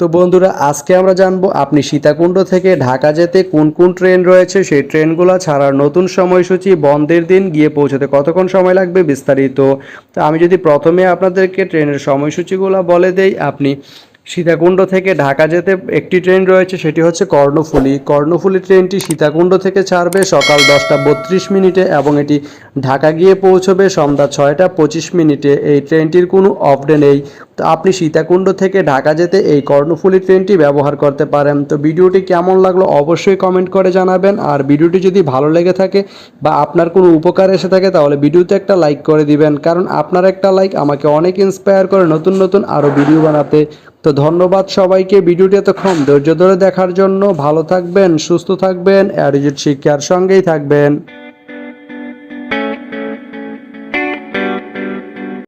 তো বন্ধুরা, আজকে আমরা জানব আপনি সীতাকুণ্ড থেকে ঢাকা যেতে কোন কোন ট্রেন রয়েছে? সেই ট্রেনগুলো ছাড়ার নতুন সময়সূচি বন্ধের দিন গিয়ে পৌঁছতে কতক্ষণ সময় লাগবে বিস্তারিত? তো আমি যদি প্রথমে আপনাদেরকে ট্রেনের সময়সূচিগুলো বলে দেই, আপনি সীতাকুণ্ড থেকে ঢাকা যেতে একটি ট্রেন রয়েছে, সেটি হচ্ছে কর্ণফুলী। কর্ণফুলী ট্রেনটি সীতাকুণ্ড থেকে ছাড়বে সকাল দশটা বত্রিশ মিনিটে এবং এটি ঢাকা গিয়ে পৌঁছবে সন্ধ্যা ছয়টা পঁচিশ মিনিটে। এই ট্রেনটির কোনো অফডে নেই। তো আপনি সীতাকুণ্ড থেকে ঢাকা যেতে এই কর্ণফুলী ট্রেনটি ব্যবহার করতে পারেন। তো ভিডিওটি কেমন লাগল অবশ্যই কমেন্ট করে জানাবেন। আর ভিডিওটি যদি ভালো লেগে থাকে বা আপনার কোনো উপকার এসে থাকে তাহলে ভিডিওতে একটা লাইক করে দিবেন। কারণ আপনার একটা লাইক আমাকে অনেক ইন্সপায়ার করে নতুন নতুন আরও ভিডিও বানাতে। তো ধন্যবাদ সবাইকে ভিডিওটি এতক্ষণ ধৈর্য ধরে দেখার জন্য। ভালো থাকবেন, সুস্থ থাকবেন অ্যাডিজিট শিক্ষার সঙ্গেই থাকবেন।